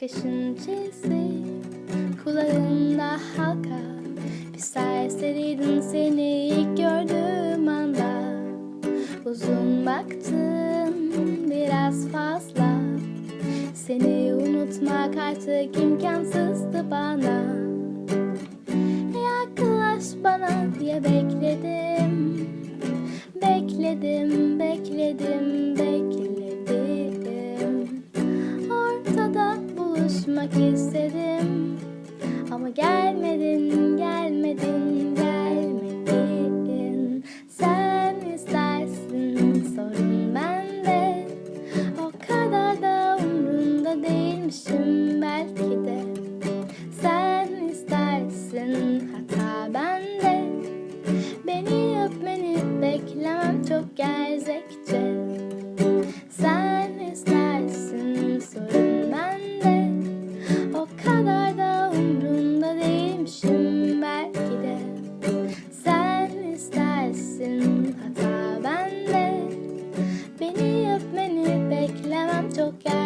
Kaşın çizi kulağında halka. Bir serseriydin seni ilk gördüğüm anda. Uzun baktım biraz fazla. Seni unutmak artık imkansızdı bana. Yaklaş bana diye Bekledim, bekledim, bekledim buluşmak istedim. Ama gelmedin, gelmedin, gelmedin. Sen istersin, sorun bende. O kadar da umrunda değilmişim belki de. Sen istersin, hata bende. Beni öpmeni beklemem çok gerzekçe istersin hata bende. Beni öpmeni beklemem çok gerzekçe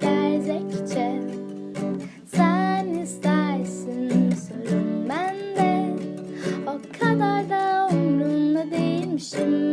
gerzekçe Sen istersin, sorun bende. O kadar da umrumda değilmişim